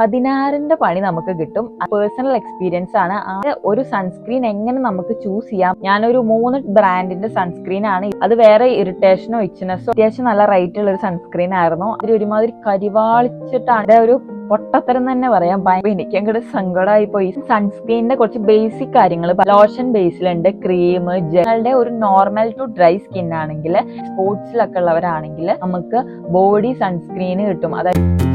പതിനാറിന്റെ പണി നമുക്ക് കിട്ടും. പേഴ്സണൽ എക്സ്പീരിയൻസ് ആണ്. ഒരു സൺസ്ക്രീൻ എങ്ങനെ നമുക്ക് ചൂസ് ചെയ്യാം? ഞാനൊരു മൂന്ന് ബ്രാൻഡിന്റെ സൺസ്ക്രീൻ ആണ്. അത് വേറെ ഇറിറ്റേഷനോ ഇച്ചിനെസ്സോ അത്യാവശ്യം നല്ല റൈറ്റ് ഉള്ള ഒരു സൺസ്ക്രീൻ ആയിരുന്നു. അതിൽ ഒരുമാതിരി കരിവാളിച്ചിട്ടാണ്. ഒരു പൊട്ടത്തരം തന്നെ പറയാം. ഭയങ്കര എനിക്ക് അങ്ങോട്ട് സങ്കടമായി പോയി. സൺസ്ക്രീനിന്റെ കുറച്ച് ബേസിക് കാര്യങ്ങൾ ലോഷൻ ബേസിലുണ്ട് ക്രീം ജെങ്ങളുടെ ഒരു നോർമൽ ടു ഡ്രൈ സ്കിൻ ആണെങ്കിൽ സ്പോർട്സിലൊക്കെ ഉള്ളവരാണെങ്കിൽ നമുക്ക് ബോഡി സൺസ്ക്രീന് കിട്ടും. അതായത്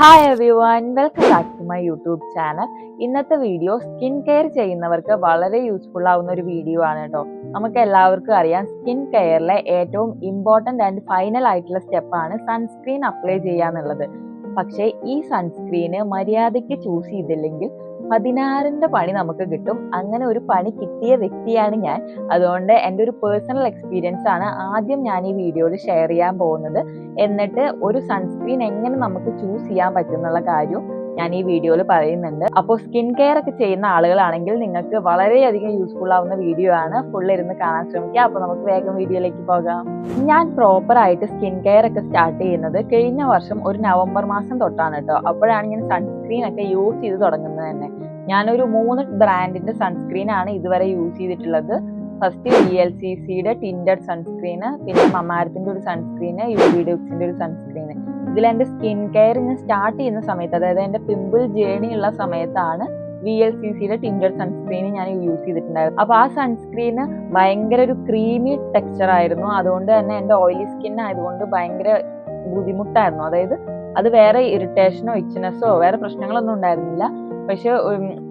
hi everyone welcome back to my YouTube channel ഇന്നത്തെ വീഡിയോ സ്കിൻ കെയർ ചെയ്യുന്നവർക്ക് വളരെ യൂസ്ഫുൾ ആവുന്ന ഒരു വീഡിയോ ആണ് കേട്ടോ നമുക്ക് എല്ലാവർക്കും അറിയാം സ്കിൻ കെയറിലെ ഏറ്റവും ഇമ്പോർട്ടന്റ് ആൻഡ് ഫൈനൽ ആയിട്ടുള്ള സ്റ്റെപ്പാണ് സൺസ്ക്രീൻ അപ്ലൈ ചെയ്യാന്നുള്ളത്. പക്ഷേ ഈ സൺസ്ക്രീന് മര്യാദയ്ക്ക് ചൂസ് ചെയ്തില്ലെങ്കിൽ പതിനാറിന്റെ പണി നമുക്ക് കിട്ടും. അങ്ങനെ ഒരു പണി കിട്ടിയ വ്യക്തിയാണ് ഞാൻ. അതുകൊണ്ട് എന്റെ ഒരു പേഴ്സണൽ എക്സ്പീരിയൻസ് ആണ് ആദ്യം ഞാൻ ഈ വീഡിയോയിൽ ഷെയർ ചെയ്യാൻ പോകുന്നത്. എന്നിട്ട് ഒരു സൺസ്ക്രീൻ എങ്ങനെ നമുക്ക് ചൂസ് ചെയ്യാൻ പറ്റും എന്നുള്ള കാര്യവും ഞാൻ ഈ വീഡിയോയിൽ പറയുന്നുണ്ട്. അപ്പോൾ സ്കിൻ കെയർ ഒക്കെ ചെയ്യുന്ന ആളുകളാണെങ്കിൽ നിങ്ങൾക്ക് വളരെയധികം യൂസ്ഫുൾ ആവുന്ന വീഡിയോ ആണ്. ഫുൾ ഇരുന്ന് കാണാൻ ശ്രമിക്കുക അപ്പോൾ നമുക്ക് വേഗം വീഡിയോയിലേക്ക് പോകാം. ഞാൻ പ്രോപ്പർ ആയിട്ട് സ്കിൻ കെയർ ഒക്കെ സ്റ്റാർട്ട് ചെയ്യുന്നത് കഴിഞ്ഞ വർഷം ഒരു നവംബർ മാസം തൊട്ടാണ് കേട്ടോ. അപ്പോഴാണ് ഞാൻ സൺസ്ക്രീൻ ഒക്കെ യൂസ് ചെയ്ത് തുടങ്ങുന്നത് തന്നെ. ഞാനൊരു മൂന്ന് ബ്രാൻഡിന്റെ സൺസ്ക്രീൻ ആണ് ഇതുവരെ യൂസ് ചെയ്തിട്ടുള്ളത്. ഫസ്റ്റ് വി എൽ സി സിയുടെ ടിൻഡഡ് സൺസ്ക്രീന് പിന്നെ മമാരത്തിന്റെ ഒരു സൺസ്ക്രീന് യു ബി ഡുക്സിന്റെ ഒരു സൺസ്ക്രീന് ഇതിൽ എന്റെ സ്കിൻ കെയർ ഞാൻ സ്റ്റാർട്ട് ചെയ്യുന്ന സമയത്ത് അതായത് എന്റെ പിമ്പിൾ ജേണി ഉള്ള സമയത്താണ് വി എൽ സി സിയുടെ ടിൻഡർ സൺസ്ക്രീൻ ഞാൻ യൂസ് ചെയ്തിട്ടുണ്ടായിരുന്നു അപ്പോൾ ആ സൺസ്ക്രീന് ഭയങ്കര ഒരു ക്രീമി ടെക്സ്ചർ ആയിരുന്നു. അതുകൊണ്ട് തന്നെ എന്റെ ഓയിലി സ്കിൻ ആയതുകൊണ്ട് ഭയങ്കര ബുദ്ധിമുട്ടായിരുന്നു. അതായത് അത് വേറെ ഇറിറ്റേഷനോ ഇച്ചിനെസ്സോ വേറെ പ്രശ്നങ്ങളൊന്നും ഉണ്ടായിരുന്നില്ല. പക്ഷെ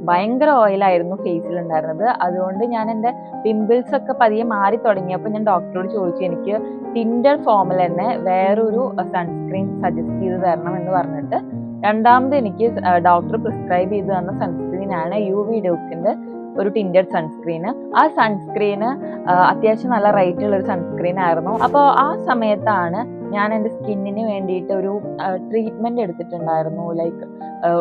ഭയങ്കര ഓയിലായിരുന്നു ഫേസിൽ ഉണ്ടായിരുന്നത്. അതുകൊണ്ട് ഞാൻ എന്റെ പിമ്പിൾസ് ഒക്കെ പതിയെ മാറി തുടങ്ങിയപ്പോൾ ഞാൻ ഡോക്ടറോട് ചോദിച്ചു എനിക്ക് ടിൻഡർ ഫോമിൽ തന്നെ വേറൊരു സൺസ്ക്രീൻ സജസ്റ്റ് ചെയ്ത് തരണം എന്ന് പറഞ്ഞിട്ട്. രണ്ടാമത് എനിക്ക് ഡോക്ടർ പ്രിസ്ക്രൈബ് ചെയ്ത് തന്ന സൺസ്ക്രീൻ ആണ് യു വി ഡോക്സിന്റെ ഒരു ടിൻഡർ സൺസ്ക്രീന് ആ സൺസ്ക്രീന് അത്യാവശ്യം നല്ല റേറ്റ് ഉള്ള ഒരു സൺസ്ക്രീൻ ആയിരുന്നു. അപ്പോൾ ആ സമയത്താണ് ഞാൻ എന്റെ സ്കിന്നിന് വേണ്ടിയിട്ട് ഒരു ട്രീറ്റ്മെന്റ് എടുത്തിട്ടുണ്ടായിരുന്നു. ലൈക്ക്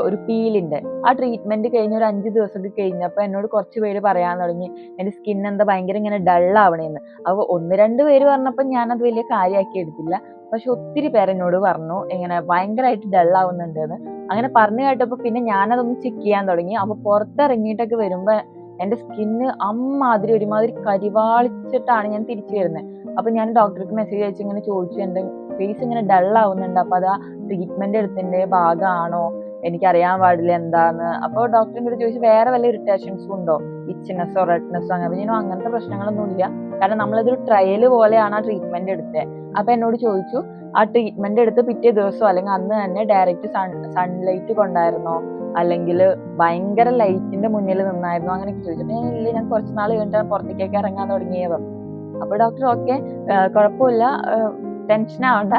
ഒരു പീലിന്റെ. ആ ട്രീറ്റ്മെന്റ് കഴിഞ്ഞ് ഒരു അഞ്ച് ദിവസമൊക്കെ കഴിഞ്ഞപ്പോൾ എന്നോട് കുറച്ച് പേര് പറയാൻ തുടങ്ങി എന്റെ സ്കിൻ എന്താ ഭയങ്കര ഇങ്ങനെ ഡൾ ആവണേന്ന്. അപ്പോൾ ഒന്ന് രണ്ട് പേര് പറഞ്ഞപ്പോൾ ഞാനത് വലിയ കാര്യമാക്കി എടുത്തില്ല. പക്ഷെ ഒത്തിരി പേര് എന്നോട് പറഞ്ഞു ഇങ്ങനെ ഭയങ്കരമായിട്ട് ഡൾ ആവുന്നുണ്ടെന്ന്. അങ്ങനെ പറഞ്ഞു കേട്ടപ്പോൾ പിന്നെ ഞാനതൊന്ന് ചെക്ക് ചെയ്യാൻ തുടങ്ങി. അപ്പോൾ പുറത്തിറങ്ങിയിട്ടൊക്കെ വരുമ്പോൾ എന്റെ സ്കിന്ന് അമ്മാതിരി ഒരുമാതിരി കരിവാളിച്ചിട്ടാണ് ഞാൻ തിരിച്ചു വരുന്നത്. അപ്പോൾ ഞാൻ ഡോക്ടർക്ക് മെസ്സേജ് അയച്ച് ഇങ്ങനെ ചോദിച്ചു എന്റെ ഫേസ് ഇങ്ങനെ ഡൾ ആവുന്നുണ്ട് അപ്പോൾ അത് ആ ട്രീറ്റ്മെന്റ് എടുത്തിന്റെ ഭാഗമാണോ? എനിക്കറിയാൻ പാടില്ല എന്താന്ന്. അപ്പോൾ ഡോക്ടറിനോട് ചോദിച്ചു വേറെ വല്ല ഇറിറ്റേഷൻസും ഉണ്ടോ? ഇച്ചിനെസ്സോ റെഡ്നെസ്സോ അങ്ങനെ അപ്പോൾ ഞാൻ അങ്ങനത്തെ പ്രശ്നങ്ങളൊന്നും ഇല്ല. കാരണം നമ്മളിതൊരു ട്രയൽ പോലെയാണ് ആ ട്രീറ്റ്മെന്റ് എടുത്തത് അപ്പൊ എന്നോട് ചോദിച്ചു ആ ട്രീറ്റ്മെന്റ് എടുത്ത് പിറ്റേ ദിവസം അല്ലെങ്കിൽ അന്ന് തന്നെ ഡയറക്റ്റ് സൺ സൺലൈറ്റ് കൊണ്ടായിരുന്നോ? അല്ലെങ്കിൽ ഭയങ്കര ലൈറ്റിന്റെ മുന്നിൽ നിന്നായിരുന്നു? അങ്ങനെയൊക്കെ ചോദിച്ചു. ഞാൻ ഇല്ല ഞാൻ കുറച്ച് നാൾ കഴിഞ്ഞിട്ട് പുറത്തേക്കൊക്കെ ഇറങ്ങാൻ തുടങ്ങിയത്. അപ്പൊ ഡോക്ടർ ഓക്കെ കുഴപ്പമില്ല ടെൻഷൻ ആവണ്ട.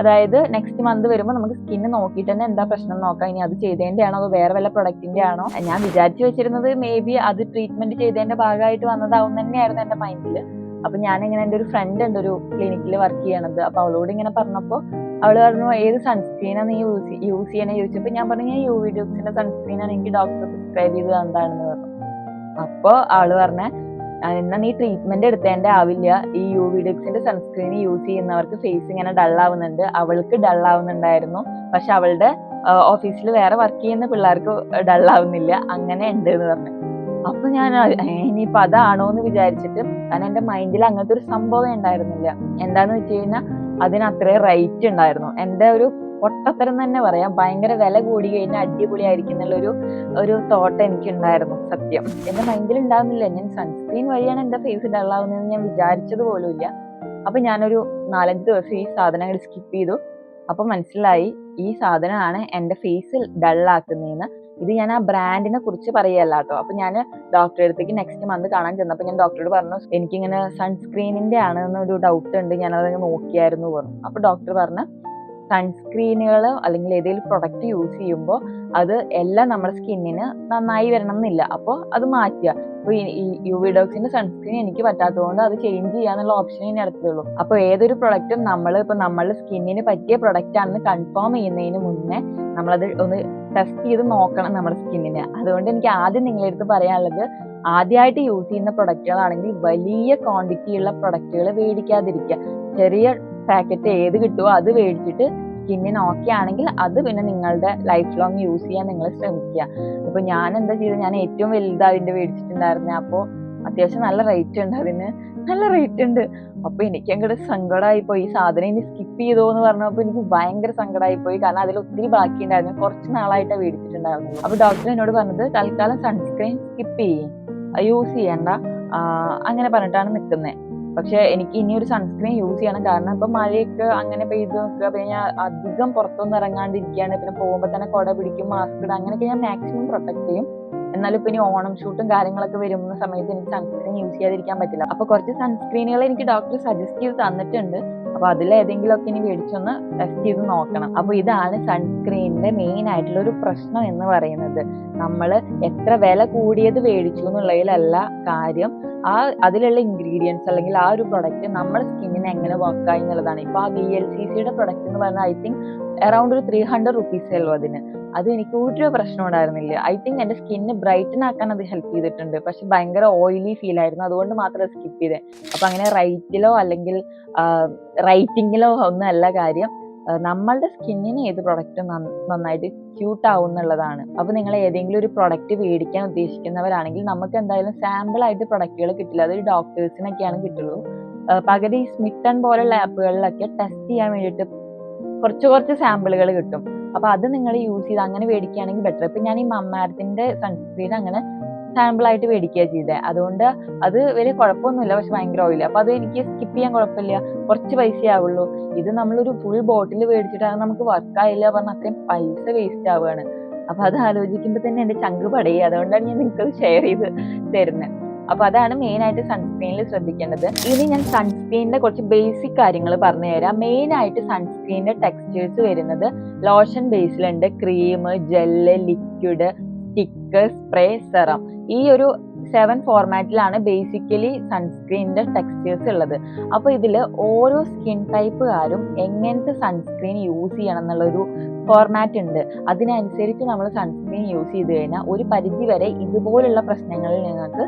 അതായത് നെക്സ്റ്റ് മന്ത് വരുമ്പോൾ നമുക്ക് സ്കിന്ന് നോക്കിയിട്ട് തന്നെ എന്താ പ്രശ്നം നോക്കാം. ഇനി അത് ചെയ്തതിന്റെ ആണോ അതോ വേറെ വല്ല പ്രൊഡക്റ്റിന്റെ ആണോ ഞാൻ വിചാരിച്ചു വെച്ചിരുന്നത് മേ ബി അത് ട്രീറ്റ്മെന്റ് ചെയ്തതിന്റെ ഭാഗമായിട്ട് വന്നതാവും തന്നെയായിരുന്നു എന്റെ മൈൻഡിൽ അപ്പൊ ഞാൻ ഇങ്ങനെ എന്റെ ഒരു ഫ്രണ്ട് ഉണ്ട് ഒരു ക്ലിനിക്കിൽ വർക്ക് ചെയ്യണത്. അപ്പൊ അവളോട് ഇങ്ങനെ പറഞ്ഞപ്പോൾ അവൾ പറഞ്ഞു ഏത് സൺസ്ക്രീനാണ് നീ യൂസ് യൂസ് ചെയ്യണേ? ചോദിച്ചപ്പോൾ ഞാൻ പറഞ്ഞു ഞാൻ യു വി ഡ്യൂക്സിന്റെ സൺസ്ക്രീനാണ് എനിക്ക് ഡോക്ടർ പ്രിസ്ക്രൈബ് ചെയ്തത് എന്താണെന്ന് പറഞ്ഞു. അപ്പോൾ അവൾ പറഞ്ഞ എന്നാ നീ ട്രീറ്റ്മെന്റ് എടുത്തേണ്ട ആവില്ല. ഈ യു വി ഡിപ്സിന്റെ സൺസ്ക്രീൻ യൂസ് ചെയ്യുന്നവർക്ക് ഫേസ് ഇങ്ങനെ ഡൾ ആവുന്നുണ്ട്. അവൾക്ക് ഡൾ ആവുന്നുണ്ടായിരുന്നു. പക്ഷെ അവളുടെ ഓഫീസിൽ വേറെ വർക്ക് ചെയ്യുന്ന പിള്ളേർക്ക് ഡൾ ആവുന്നില്ല. അങ്ങനെ ഉണ്ട് എന്ന് പറഞ്ഞു. അപ്പൊ ഞാൻ "ഏ, ഇനിയിപ്പൊ അതാണോ എന്ന് വിചാരിച്ചിട്ട് കാരണം എന്റെ മൈൻഡിൽ അങ്ങനത്തെ ഒരു സംഭവം ഉണ്ടായിരുന്നില്ല. എന്താന്ന് വെച്ച് കഴിഞ്ഞാൽ അതിന് അത്രയും റേറ്റ് ഉണ്ടായിരുന്നു. എന്റെ ഒരു പൊട്ടത്തരം തന്നെ പറയാം. ഭയങ്കര വില കൂടി കഴിഞ്ഞാൽ അടിപൊളിയായിരിക്കും ആയിരിക്കും ഒരു ഒരു തോട്ട് എനിക്ക് ഉണ്ടായിരുന്നു സത്യം എന്റെ മൈൻഡിൽ ഉണ്ടാവുന്നില്ല. ഞാൻ സൺസ്ക്രീൻ വഴിയാണ് എന്റെ ഫേസ് ഡള്ളാവുന്നതെന്ന് ഞാൻ വിചാരിച്ചത് പോലുമില്ല അപ്പൊ ഞാനൊരു നാലഞ്ച് ദിവസം ഈ സാധനം അങ്ങോട്ട് സ്കിപ്പ് ചെയ്തു. അപ്പൊ മനസ്സിലായി ഈ സാധനമാണ് എന്റെ ഫേസ് ഡള്ളാക്കുന്നതെന്ന് ഇത് ഞാൻ ആ ബ്രാൻഡിനെ കുറിച്ച് പറയല്ല കേട്ടോ. അപ്പൊ ഞാൻ ഡോക്ടറെ അടുത്തേക്ക് നെക്സ്റ്റ് മന്ത് കാണാൻ ചെന്നപ്പോൾ ഞാൻ ഡോക്ടറോട് പറഞ്ഞു എനിക്കിങ്ങനെ സൺസ്ക്രീനിന്റെ ആണ് എന്നൊരു ഡൗട്ട് ഉണ്ട്. ഞാൻ അത് നോക്കിയായിരുന്നു പറഞ്ഞു. അപ്പൊ ഡോക്ടർ പറഞ്ഞു സൺസ്ക്രീനുകൾ അല്ലെങ്കിൽ ഏതെങ്കിലും പ്രൊഡക്റ്റ് യൂസ് ചെയ്യുമ്പോൾ അത് എല്ലാം നമ്മുടെ സ്കിന്നിന് നന്നായി വരണം എന്നില്ല അപ്പോൾ അത് മാറ്റുക. ഈ യു വി ഡോക്സിന്റെ സൺസ്ക്രീൻ എനിക്ക് പറ്റാത്തതുകൊണ്ട് അത് ചേഞ്ച് ചെയ്യാന്നുള്ള ഓപ്ഷൻ ഇനി അടുത്തുള്ളൂ. അപ്പോൾ ഏതൊരു പ്രൊഡക്റ്റും നമ്മൾ ഇപ്പോൾ നമ്മളുടെ സ്കിന്നിന് പറ്റിയ പ്രൊഡക്റ്റ് ആണെന്ന് കൺഫേം ചെയ്യുന്നതിന് മുന്നേ നമ്മളത് ഒന്ന് ടെസ്റ്റ് ചെയ്ത് നോക്കണം നമ്മുടെ സ്കിന്നിന് അതുകൊണ്ട് എനിക്ക് ആദ്യം നിങ്ങളുടെ അടുത്ത് പറയാനുള്ളത് ആദ്യമായിട്ട് യൂസ് ചെയ്യുന്ന പ്രൊഡക്റ്റുകളാണെങ്കിൽ വലിയ ക്വാണ്ടിറ്റിയുള്ള പ്രൊഡക്റ്റുകൾ മേടിക്കാതിരിക്കുക ചെറിയ പാക്കറ്റ് ഏത് കിട്ടുമോ അത് മേടിച്ചിട്ട് സ്കിന്നിന് ഓക്കെ ആണെങ്കിൽ അത് പിന്നെ നിങ്ങളുടെ ലൈഫ് ലോങ് യൂസ് ചെയ്യാൻ നിങ്ങൾ ശ്രമിക്കുക. ഇപ്പൊ ഞാൻ എന്താ ചെയ്തത്? ഞാൻ ഏറ്റവും വലുതായിട്ട് മേടിച്ചിട്ടുണ്ടായിരുന്നെ. അപ്പോ അത്യാവശ്യം നല്ല റേറ്റ് ഉണ്ട്. അതിന് നല്ല റേറ്റ് ഉണ്ട്. അപ്പൊ എനിക്ക് അങ്ങോട്ട് സങ്കടമായി പോയി ഈ സാധനം ഇനി സ്കിപ്പ് ചെയ്തോ എന്ന് പറഞ്ഞപ്പോ എനിക്ക് ഭയങ്കര സങ്കടമായി പോയി കാരണം അതിൽ ഒത്തിരി ബാക്കി ഉണ്ടായിരുന്നു കുറച്ച് നാളായിട്ടാണ് മേടിച്ചിട്ടുണ്ടായിരുന്നു അപ്പൊ ഡോക്ടർ എന്നോട് പറഞ്ഞത് തൽക്കാലം സൺസ്ക്രീൻ സ്കിപ്പ് ചെയ്യും. യൂസ് ചെയ്യണ്ട. അങ്ങനെ പറഞ്ഞിട്ടാണ് നിൽക്കുന്നത് പക്ഷെ എനിക്ക് ഇനി ഒരു സൺസ്ക്രീൻ യൂസ് ചെയ്യണം. കാരണം ഇപ്പൊ മഴയൊക്കെ അങ്ങനെ പെയ്ത് നോക്കുക പിന്നെ ഞാൻ അധികം പുറത്തൊന്നും ഇറങ്ങാണ്ടിരിക്കുകയാണ്. പിന്നെ പോകുമ്പോൾ തന്നെ കുട പിടിക്കും മാസ്ക് ഇടാം. അങ്ങനെയൊക്കെ ഞാൻ മാക്സിമം പ്രൊട്ടക്ട് ചെയ്യും. എന്നാലും ഇപ്പൊ ഇനി ഓണം ഷൂട്ടും കാര്യങ്ങളൊക്കെ വരുന്ന സമയത്ത് എനിക്ക് സൺസ്ക്രീൻ യൂസ് ചെയ്യാതിരിക്കാൻ പറ്റില്ല. അപ്പൊ കുറച്ച് സൺസ്ക്രീനുകൾ എനിക്ക് ഡോക്ടർ സജസ്റ്റ് ചെയ്ത് തന്നിട്ടുണ്ട്. അപ്പൊ ഒക്കെ ഇനി മേടിച്ചൊന്ന് ടെസ്റ്റ് ചെയ്ത് നോക്കണം. അപ്പൊ ഇതാണ് സൺസ്ക്രീനിന്റെ മെയിൻ ആയിട്ടുള്ള ഒരു പ്രശ്നം എന്ന് പറയുന്നത്. നമ്മൾ എത്ര വില കൂടിയത് മേടിച്ചു എന്നുള്ളതിലല്ല കാര്യം. ആ അതിലുള്ള ഇൻഗ്രീഡിയൻസ് അല്ലെങ്കിൽ ആ ഒരു പ്രൊഡക്റ്റ് നമ്മുടെ സ്കിന്നിന് എങ്ങനെ വർക്ക് ആയി എന്നുള്ളതാണ്. ഇപ്പൊ ആ വി എൽ സി സിയുടെ പ്രൊഡക്റ്റ് എന്ന് പറഞ്ഞാൽ ഐ തിങ്ക് അറൌണ്ട് ഒരു ത്രീ ഹൺഡ്രഡ് റുപ്പീസേ ഉള്ളൂ അതിന്. അത് എനിക്ക് ഒരു പ്രശ്നം ഉണ്ടായിരുന്നില്ല. ഐ തിങ്ക് എന്റെ സ്കിന്ന് ബ്രൈറ്റൻ ആക്കാൻ അത് ഹെൽപ്പ് ചെയ്തിട്ടുണ്ട്. പക്ഷെ ഭയങ്കര ഓയിലി ഫീൽ ആയിരുന്നു. അതുകൊണ്ട് മാത്രം സ്കിപ്പ് ചെയ്തേ. അപ്പൊ അങ്ങനെ റൈറ്റിലോ അല്ലെങ്കിൽ റൈറ്റിങ്ങിലോ ഒന്നും അല്ല കാര്യം. നമ്മളുടെ സ്കിന്നിന് ഏത് പ്രൊഡക്റ്റും നന്നായിട്ട് ക്യൂട്ട് ആവും എന്നുള്ളതാണ്. അപ്പൊ നിങ്ങൾ ഏതെങ്കിലും ഒരു പ്രൊഡക്റ്റ് മേടിക്കാൻ ഉദ്ദേശിക്കുന്നവരാണെങ്കിൽ നമുക്ക് എന്തായാലും സാമ്പിൾ ആയിട്ട് പ്രൊഡക്റ്റുകൾ കിട്ടില്ല. അതൊരു ഡോക്ടേഴ്സിനൊക്കെയാണ് കിട്ടുള്ളൂ. പകരം ഈ സ്മിട്ടൺ പോലുള്ള ആപ്പുകളിലൊക്കെ ടെസ്റ്റ് ചെയ്യാൻ വേണ്ടിയിട്ട് കുറച്ച് കുറച്ച് സാമ്പിളുകൾ കിട്ടും. അപ്പൊ അത് നിങ്ങൾ യൂസ് ചെയ്ത് അങ്ങനെ മേടിക്കുകയാണെങ്കിൽ ബെറ്റർ ഇപ്പൊ ഞാൻ ഈ മമ്മാരത്തിന്റെ സൺസ്ക്രീൻ അങ്ങനെ സാമ്പിൾ ആയിട്ട് മേടിക്കുക ചെയ്തത് അതുകൊണ്ട് അത് വലിയ കുഴപ്പമൊന്നുമില്ല പക്ഷെ ഭയങ്കര ഓയിൽ അപ്പൊ അത് എനിക്ക് സ്കിപ്പ് ചെയ്യാൻ കുഴപ്പമില്ല. കുറച്ച് പൈസയേ ആവുള്ളൂ. ഇത് നമ്മളൊരു ഫുൾ ബോട്ടിൽ മേടിച്ചിട്ട് അത് നമുക്ക് വർക്ക് ആയില്ല പറഞ്ഞാൽ അത്രയും പൈസ വേസ്റ്റ് ആവുകയാണ്. അപ്പൊ അത് ആലോചിക്കുമ്പോൾ തന്നെ എന്റെ ചങ്ക് പടയുക അതുകൊണ്ടാണ് ഞാൻ നിങ്ങൾക്ക് ഷെയർ ചെയ്ത് തരുന്നത് അപ്പൊ അതാണ് മെയിൻ ആയിട്ട് സൺസ്ക്രീനിൽ ശ്രദ്ധിക്കേണ്ടത്. ഇനി ഞാൻ സൺസ്ക്രീനിന്റെ കുറച്ച് ബേസിക് കാര്യങ്ങൾ പറഞ്ഞു തരാം. മെയിൻ ആയിട്ട് സൺസ്ക്രീനിന്റെ ടെക്സ്റ്റേഴ്സ് വരുന്നത് lotion ബേസിലുണ്ട് cream gel liquid stick spray serum ഈ ഒരു സെവൻ ഫോർമാറ്റിലാണ് ബേസിക്കലി സൺസ്ക്രീനിന്റെ ടെക്സ്റ്റേഴ്സ് ഉള്ളത്. അപ്പൊ ഇതിൽ ഓരോ സ്കിൻ ടൈപ്പുകാരും എങ്ങനത്തെ സൺസ്ക്രീൻ യൂസ് ചെയ്യണം എന്നുള്ളൊരു ഫോർമാറ്റ് ഉണ്ട്. അതിനനുസരിച്ച് നമ്മൾ സൺസ്ക്രീൻ യൂസ് ചെയ്ത് കഴിഞ്ഞാൽ ഒരു പരിധി വരെ ഇതുപോലുള്ള പ്രശ്നങ്ങളിൽ നിങ്ങൾക്ക്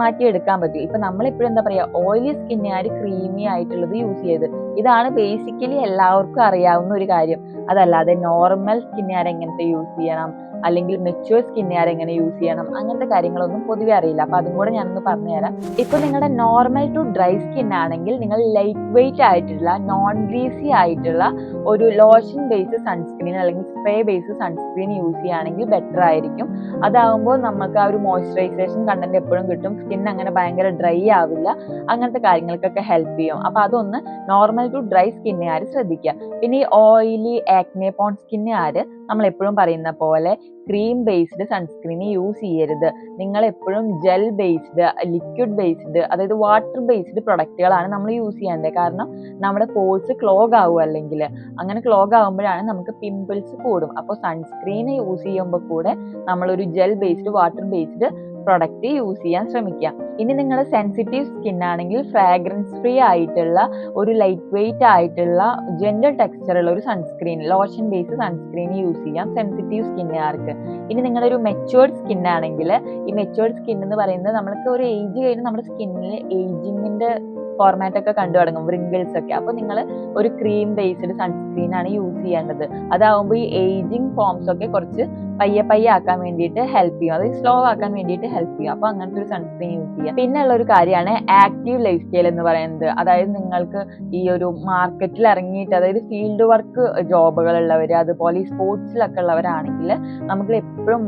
മാറ്റിയെടുക്കാൻ പറ്റും. ഇപ്പൊ നമ്മളെപ്പോഴും എന്താ പറയാ ഓയിലി സ്കിന്നുകാർ ക്രീമി ആയിട്ടുള്ളത് യൂസ് ചെയ്ത് ഇതാണ് ബേസിക്കലി എല്ലാവർക്കും അറിയാവുന്ന ഒരു കാര്യം. അതല്ലാതെ നോർമൽ സ്കിന്നുകാർ എങ്ങനത്തെ യൂസ് ചെയ്യണം? അല്ലെങ്കിൽ മെച്യൂർ സ്കിൻ കെയർ എങ്ങനെ യൂസ് ചെയ്യണം? അങ്ങനത്തെ കാര്യങ്ങളൊന്നും പൊതുവെ അറിയില്ല. അപ്പൊ അതും കൂടെ ഞാനൊന്ന് പറഞ്ഞുതരാം. ഇപ്പൊ നിങ്ങളുടെ നോർമൽ ടു ഡ്രൈ സ്കിൻ ആണെങ്കിൽ നിങ്ങൾ ലൈറ്റ് വെയിറ്റ് ആയിട്ടുള്ള നോൺ ഗ്രീസി ആയിട്ടുള്ള ഒരു ലോഷൻ ബേസ് സൺസ്ക്രീൻ അല്ലെങ്കിൽ സ്പ്രേ ബേസ് സൺസ്ക്രീൻ യൂസ് ചെയ്യുകയാണെങ്കിൽ ബെറ്റർ ആയിരിക്കും. അതാകുമ്പോൾ നമുക്ക് ആ ഒരു മോയ്സ്ചറൈസേഷൻ കണ്ടന്റ് എപ്പോഴും കിട്ടും. സ്കിൻ അങ്ങനെ ഭയങ്കര ഡ്രൈ ആവില്ല. അങ്ങനത്തെ കാര്യങ്ങൾക്കൊക്കെ ഹെൽപ്പ് ചെയ്യും. അപ്പൊ അതൊന്ന് നോർമൽ ടു ഡ്രൈ സ്കിന്നുകാർ ശ്രദ്ധിക്കുക പിന്നെ ഈ ഓയിലി ആക്നെ പോൺ സ്കിന്നുകാർ നമ്മൾ എപ്പോഴും പറയുന്ന പോലെ ക്രീം ബേസ്ഡ് സൺസ്ക്രീൻ യൂസ് ചെയ്യരുത്. നിങ്ങൾ എപ്പോഴും ജെൽ ബേസ്ഡ് ലിക്വിഡ് ബേസ്ഡ് അതായത് വാട്ടർ ബേസ്ഡ് പ്രൊഡക്റ്റുകളാണ് നമ്മൾ യൂസ് ചെയ്യേണ്ടത്. കാരണം നമ്മുടെ പോഴ്സ് ക്ലോഗ് ആവും അല്ലെങ്കിൽ അങ്ങനെ ക്ലോഗ് ആകുമ്പോഴാണ് നമുക്ക് പിമ്പിൾസ് കൂടും. അപ്പോൾ സൺസ്ക്രീൻ യൂസ് ചെയ്യുമ്പോൾ കൂടെ നമ്മളൊരു gel based water based product use ചെയ്യാൻ ശ്രമിക്കുക ഇനി നിങ്ങൾ സെൻസിറ്റീവ് സ്കിൻ ആണെങ്കിൽ ഫ്രാഗ്രൻസ് ഫ്രീ ആയിട്ടുള്ള ഒരു ലൈറ്റ് വെയിറ്റ് ആയിട്ടുള്ള ജെൻഡർ ടെക്സ്ചർ ഉള്ള ഒരു sunscreen lotion base sunscreen use ചെയ്യാം സെൻസിറ്റീവ് സ്കിന്നുകാർക്ക് ഇനി നിങ്ങളൊരു മെച്ചുവേർഡ് സ്കിൻ ആണെങ്കിൽ ഈ മെച്ചുവേർഡ് സ്കിൻ എന്ന് പറയുന്നത് നമ്മൾക്ക് ഒരു ഏജ് കഴിഞ്ഞ് നമ്മുടെ സ്കിന്നിൽ ഏജിങ്ങിന്റെ ഫോർമാറ്റ് ഒക്കെ കണ്ടു തുടങ്ങും wrinkles ഒക്കെ. അപ്പോൾ നിങ്ങൾ ഒരു ക്രീം ബേസ്ഡ് സൺസ്ക്രീൻ ആണ് യൂസ് ചെയ്യേണ്ടത്. അതാവുമ്പോൾ ഈ ഏജിങ് ഫോംസ് ഒക്കെ കുറച്ച് പയ്യെ പയ്യെ ആക്കാൻ വേണ്ടിയിട്ട് ഹെൽപ്പ് ചെയ്യും. അത് സ്ലോ ആക്കാൻ വേണ്ടിയിട്ട് ഹെൽപ്പ് ചെയ്യും. അപ്പോൾ അങ്ങനത്തെ ഒരു സൺസ്ക്രീൻ യൂസ് ചെയ്യാം. പിന്നെ ഉള്ള ഒരു കാര്യമാണ് ആക്റ്റീവ് ലൈഫ് സ്റ്റൈൽ എന്ന് പറയുന്നത്. അതായത് നിങ്ങൾക്ക് ഈ ഒരു മാർക്കറ്റിൽ ഇറങ്ങിയിട്ട് അതായത് ഫീൽഡ് വർക്ക് ജോബുകൾ ഉള്ളവർ അതുപോലെ ഈ സ്പോർട്സിലൊക്കെ ഉള്ളവരാണെങ്കിൽ നമുക്ക് എപ്പോഴും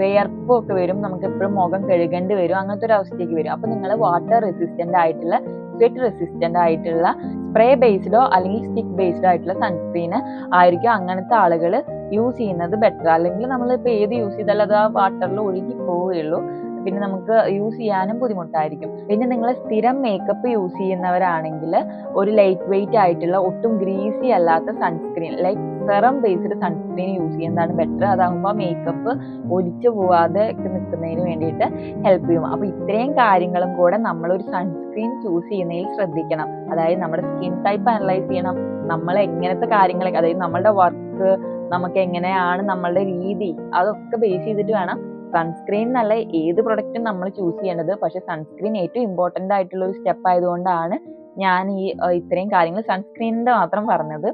വേർപ്പും ഒക്കെ വരും നമുക്ക് എപ്പോഴും മുഖം കഴുകേണ്ടി വരും അങ്ങനത്തെ ഒരു അവസ്ഥയ്ക്ക് വരും. അപ്പൊ നിങ്ങൾ വാട്ടർ റെസിസ്റ്റന്റ് ആയിട്ടുള്ള സ്വെറ്റ് റെസിസ്റ്റന്റ് ആയിട്ടുള്ള സ്പ്രേ ബേസ്ഡോ അല്ലെങ്കിൽ സ്റ്റിക്ക് ബേസ്ഡോ ആയിട്ടുള്ള സൺസ്ക്രീന് ആയിരിക്കും അങ്ങനത്തെ ആളുകൾ യൂസ് ചെയ്യുന്നത് ബെറ്റർ അല്ലെങ്കിൽ നമ്മൾ ഇപ്പൊ ഏത് യൂസ് ചെയ്താലും അത് ആ വാട്ടറിൽ ഒഴുകി പോവുകയുള്ളൂ. പിന്നെ നമുക്ക് യൂസ് ചെയ്യാനും ബുദ്ധിമുട്ടായിരിക്കും. പിന്നെ നിങ്ങൾ സ്ഥിരം മേക്കപ്പ് യൂസ് ചെയ്യുന്നവരാണെങ്കിൽ ഒരു ലൈറ്റ് വെയിറ്റ് ആയിട്ടുള്ള ഒട്ടും ഗ്രീസി അല്ലാത്ത sunscreen like serum based sunscreen use ചെയ്യുന്നതാണ് ബെറ്റർ അതാകുമ്പോൾ മേക്കപ്പ് ഒലിച്ചു പോവാതെ നിൽക്കുന്നതിന് വേണ്ടിയിട്ട് ഹെൽപ്പ് ചെയ്യും. അപ്പൊ ഇത്രയും കാര്യങ്ങളും കൂടെ ഒരു സൺസ്ക്രീൻ ചൂസ് ചെയ്യുന്നതിൽ ശ്രദ്ധിക്കണം. അതായത് നമ്മുടെ സ്കിൻ ടൈപ്പ് അനലൈസ് ചെയ്യണം. നമ്മൾ എങ്ങനത്തെ കാര്യങ്ങളൊക്കെ അതായത് നമ്മളുടെ വർക്ക് നമുക്ക് എങ്ങനെയാണ് നമ്മളുടെ രീതി അതൊക്കെ ബേസ് ചെയ്തിട്ട് വേണം. സൺസ്ക്രീൻ എന്നല്ല ഏത് പ്രൊഡക്റ്റും നമ്മൾ ചൂസ് ചെയ്യേണ്ടത്. പക്ഷെ സൺസ്ക്രീൻ ഏറ്റവും ഇമ്പോർട്ടന്റ് ആയിട്ടുള്ള ഒരു സ്റ്റെപ്പ് ആയതുകൊണ്ടാണ് ഞാൻ ഈ ഇത്രയും കാര്യങ്ങൾ സൺസ്ക്രീനിന്റെ മാത്രം പറഞ്ഞത്.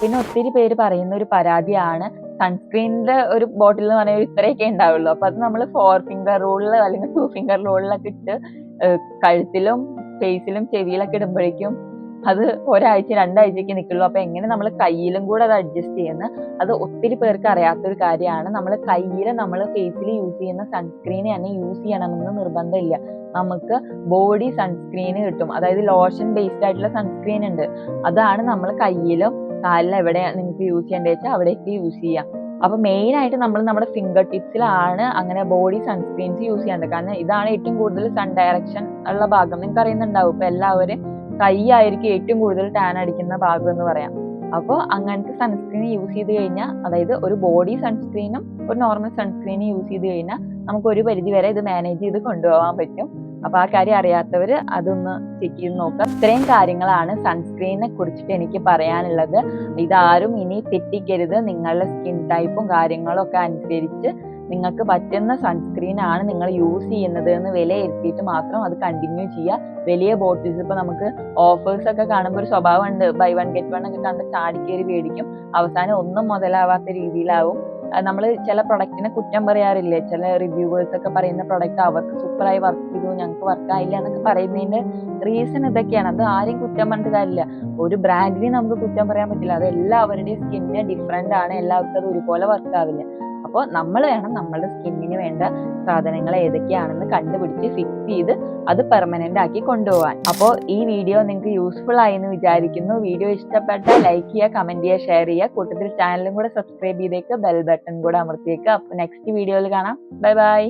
പിന്നെ ഒത്തിരി പേര് പറയുന്ന ഒരു പരാതിയാണ്. സൺസ്ക്രീനിന്റെ ഒരു ബോട്ടിൽ എന്ന് പറയുമ്പോൾ ഇത്രയൊക്കെ ഉണ്ടാവുള്ളൂ. അപ്പൊ അത് നമ്മൾ ഫോർ ഫിംഗർ റോളിൽ അല്ലെങ്കിൽ ടു ഫിംഗർ റോളിലൊക്കെ ഇട്ട് കഴുത്തിലും ഫേസിലും ചെവിയിലൊക്കെ ഇടുമ്പോഴേക്കും അത് ഒരാഴ്ച രണ്ടാഴ്ചയ്ക്ക് നിൽക്കുള്ളൂ അപ്പൊ എങ്ങനെ നമ്മൾ കയ്യിലും കൂടെ അത് അഡ്ജസ്റ്റ് ചെയ്യുന്ന? അത് ഒത്തിരി പേർക്ക് അറിയാത്തൊരു കാര്യമാണ്. നമ്മൾ കയ്യിൽ നമ്മൾ ഫേസിൽ യൂസ് ചെയ്യുന്ന സൺസ്ക്രീൻ തന്നെ യൂസ് ചെയ്യണമെന്ന് നിർബന്ധമില്ല. നമുക്ക് ബോഡി സൺസ്ക്രീന് കിട്ടും. അതായത് ലോഷൻ ബേസ്ഡ് ആയിട്ടുള്ള സൺസ്ക്രീൻ ഉണ്ട്. അതാണ് നമ്മൾ കയ്യിലും കാലിലും എവിടെ നിങ്ങൾക്ക് യൂസ് ചെയ്യേണ്ടത് വെച്ചാൽ അവിടേക്ക് യൂസ് ചെയ്യാം. അപ്പൊ മെയിൻ ആയിട്ട് നമ്മൾ നമ്മുടെ ഫിംഗർ ടിപ്സിലാണ് അങ്ങനെ ബോഡി സൺസ്ക്രീൻസ് യൂസ് ചെയ്യേണ്ടത്. കാരണം ഇതാണ് ഏറ്റവും കൂടുതൽ സൺ ഡയറക്ഷൻ ഉള്ള ഭാഗം. നിങ്ങൾക്ക് അറിയുന്നുണ്ടാവും ഇപ്പൊ എല്ലാവരും കൈ ആയിരിക്കും ഏറ്റവും കൂടുതൽ ടാൻ അടിക്കുന്ന ഭാഗം എന്ന് പറയാം. അപ്പോൾ അങ്ങനത്തെ സൺസ്ക്രീൻ യൂസ് ചെയ്ത് കഴിഞ്ഞാൽ അതായത് ഒരു ബോഡി സൺസ്ക്രീനും ഒരു നോർമൽ സൺസ്ക്രീനും യൂസ് ചെയ്ത് കഴിഞ്ഞാൽ നമുക്ക് ഒരു പരിധി വരെ ഇത് മാനേജ് ചെയ്ത് കൊണ്ടുപോകാൻ പറ്റും. അപ്പൊ ആ കാര്യം അറിയാത്തവർ അതൊന്ന് ചെക്ക് ചെയ്ത് നോക്കാം ഇത്രയും കാര്യങ്ങളാണ് സൺസ്ക്രീനെ കുറിച്ചിട്ട് എനിക്ക് പറയാനുള്ളത്. ഇതാരും ഇനി തെറ്റിക്കരുത്. നിങ്ങളുടെ സ്കിൻ ടൈപ്പും കാര്യങ്ങളും ഒക്കെ അനുസരിച്ച് നിങ്ങൾക്ക് പറ്റുന്ന സൺസ്ക്രീൻ ആണ് നിങ്ങൾ യൂസ് ചെയ്യുന്നത് എന്ന് വിലയിരുത്തിയിട്ട് മാത്രം അത് കണ്ടിന്യൂ ചെയ്യുക. വലിയ ബോട്ടിൽസ് ഇപ്പൊ നമുക്ക് ഓഫേഴ്സ് ഒക്കെ കാണുമ്പോൾ ഒരു സ്വഭാവമുണ്ട്. ബൈ വൺ ഗെറ്റ് വൺ ഒക്കെ കണ്ട് ചാടിക്കേറി മേടിക്കും. അവസാനം ഒന്നും മുതലാവാത്ത രീതിയിലാവും. നമ്മൾ ചില പ്രൊഡക്റ്റിനെ കുറ്റം പറയാറില്ലേ? ചില റിവ്യൂവേഴ്സ് ഒക്കെ പറയുന്ന പ്രൊഡക്റ്റ് അവർക്ക് സൂപ്പറായി വർക്ക് ചെയ്തു ഞങ്ങൾക്ക് വർക്ക് ആയില്ല എന്നൊക്കെ പറയുന്നതിന്റെ റീസൺ ഇതൊക്കെയാണ്. അത് ആരെയും കുറ്റം പറഞ്ഞിട്ട് കാര്യമില്ല. ഒരു ബ്രാൻഡിനെ നമുക്ക് കുറ്റം പറയാൻ പറ്റില്ല. അത് എല്ലാവരുടെയും സ്കിന്നിന് ഡിഫറെന്റ് ആണ്. എല്ലാവർക്കും അത് ഒരുപോലെ വർക്ക് ആവില്ല. അപ്പോൾ നമ്മൾ വേണം നമ്മളുടെ സ്കിന്നിന് വേണ്ട സാധനങ്ങൾ ഏതൊക്കെയാണെന്ന് കണ്ടുപിടിച്ച് ഫിക്സ് ചെയ്ത് അത് പെർമനന്റ് ആക്കി കൊണ്ടുപോകാൻ അപ്പോൾ ഈ വീഡിയോ നിങ്ങൾക്ക് യൂസ്ഫുൾ ആയി എന്ന് വിചാരിക്കുന്നു. വീഡിയോ ഇഷ്ടപ്പെട്ട ലൈക്ക് ചെയ്യുക കമന്റ് ചെയ്യുക ഷെയർ ചെയ്യുക. കൂട്ടത്തിൽ ചാനലും കൂടെ സബ്സ്ക്രൈബ് ചെയ്തേക്ക് ബെൽ ബട്ടൺ കൂടെ അമർത്തിയേക്ക്. അപ്പോൾ നെക്സ്റ്റ് വീഡിയോയിൽ കാണാം. Bye bye